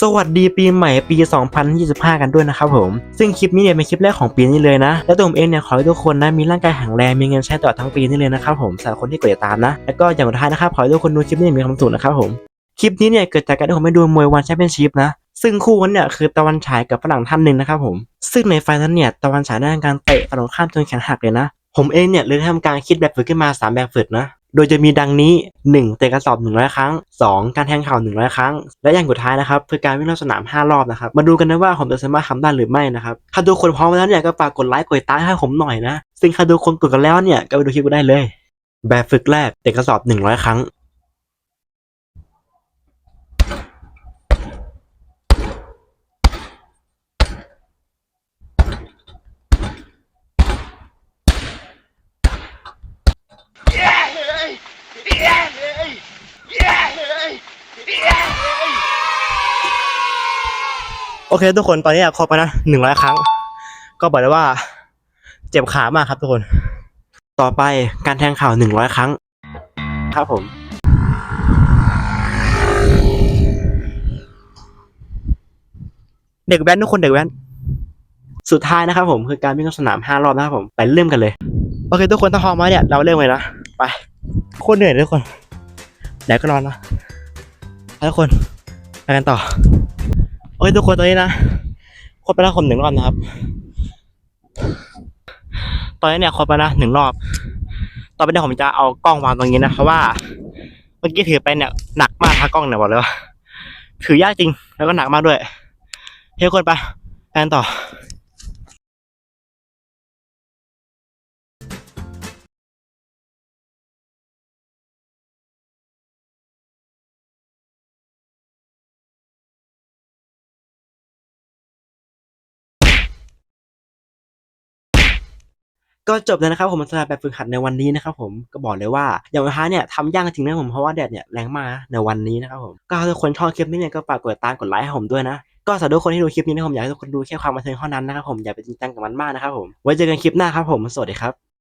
สวัสดีปีใหม่ปี 2025 กันด้วยนะครับผม ซึ่งคลิปนี้เนี่ยเป็นคลิปแรกของปีนี้เลยนะ และตัวผมเองเนี่ยขอให้ทุกคนนะมีร่างกายแข็งแรงมีเงินใช้ตลอดทั้งปีนี้เลยนะครับผมสำหรับคนที่กดติดตามนะ แล้วก็อย่างสุดท้ายนะครับขอให้ทุกคนดูคลิปนี้อย่างมีความสุขนะครับผม คลิปนี้เนี่ยเกิดจากการที่ผมไปดูมวยวันแชมเปี้ยนชิพนะ ซึ่งคู่นั้นเนี่ยคือตะวันฉายกับฝรั่งท่านหนึ่งนะครับผม ซึ่งในไฟนั้นเนี่ยตะวันฉายได้การเตะฝรั่งข้ามจนแขนหักเลยนะ ผมเองเนี่ยเลยได้ทำการคิดแบบฝึกขึ้นมา 3 แบบฝึกนะ โดยจะมีดังนี้ 1. เตะกระสอบ 100 ครั้ง 2. การแทงเข่า100 ครั้ง และอย่างสุดท้ายนะครับคือการวิ่งรอบสนาม 5 รอบนะครับ มาดูกันนะว่าผมจะสามารถทำได้หรือไม่นะครับ ถ้าดูคนพร้อมแล้วเนี่ยก็ฝากกดไลค์กดติดตามให้ผมหน่อยนะ ซึ่งถ้าดูคนกดกันแล้วเนี่ยก็ไปดูคลิปกันได้เลย แบบฝึกแรกเตะกระสอบ 100 ครั้ง แย่เลยแย่เลยแย่เลยแย่เลย โอเคทุกคนตอนนี้ครบไปนะหนึ่งร้อยครั้ง ก็บอกเลยว่า เจ็บขามากครับทุกคน ต่อไปการแทงข่าวหนึ่งร้อยครั้ง ครับผมเด็กแว้นทุกคนเด็กแว้นสุดท้ายนะครับผมคือการวิ่งสนามห้ารอบนะครับผมไปเริ่มกันเลยโอเคทุกคนถ้าพร้อมมาเนี่ยเราเริ่มเลยนะไปโคตรเหนื่อยทุกคนเดี๋ยวก็รอนนะทุกคนไปกันต่อ โอเคทุกคนตอนนี้นะครบไปแล้วคมหนึ่งรอบนะครับ ตอนนี้เนี่ยครบไปนะหนึ่งรอบ ต่อไปเนี่ยผมจะเอากล้องวางตรงนี้นะเพราะว่าเมื่อกี้ถือไปเนี่ยหนักมากครับกล้องเนี่ยบอกเลยว่าถือยากจริงแล้วก็หนักมากด้วยเฮ้ยทุกคนไปแอนต่อ ก็จบแล้วนะครับผมสำหรับแบบฝึกหัดในวันนี้นะครับผมก็บอกเลยว่าอย่างวันท้าเนี่ยทำยากจริงนะผมเพราะว่าแดดเนี่ยแรงมากในวันนี้นะครับผมก็ถ้าคนชอบคลิปนี้เนี่ยก็ฝากกดติดตามกดไลค์ให้ผมด้วยนะก็สำหรับทุกคนที่ดูคลิปนี้นะผมอยากให้ทุกคนดูแค่ความบันเทิงเท่านั้นนะครับผมอย่าไปจริงจังกับมันมากนะครับผมไว้เจอกันคลิปหน้าครับผมสวัสดีครับ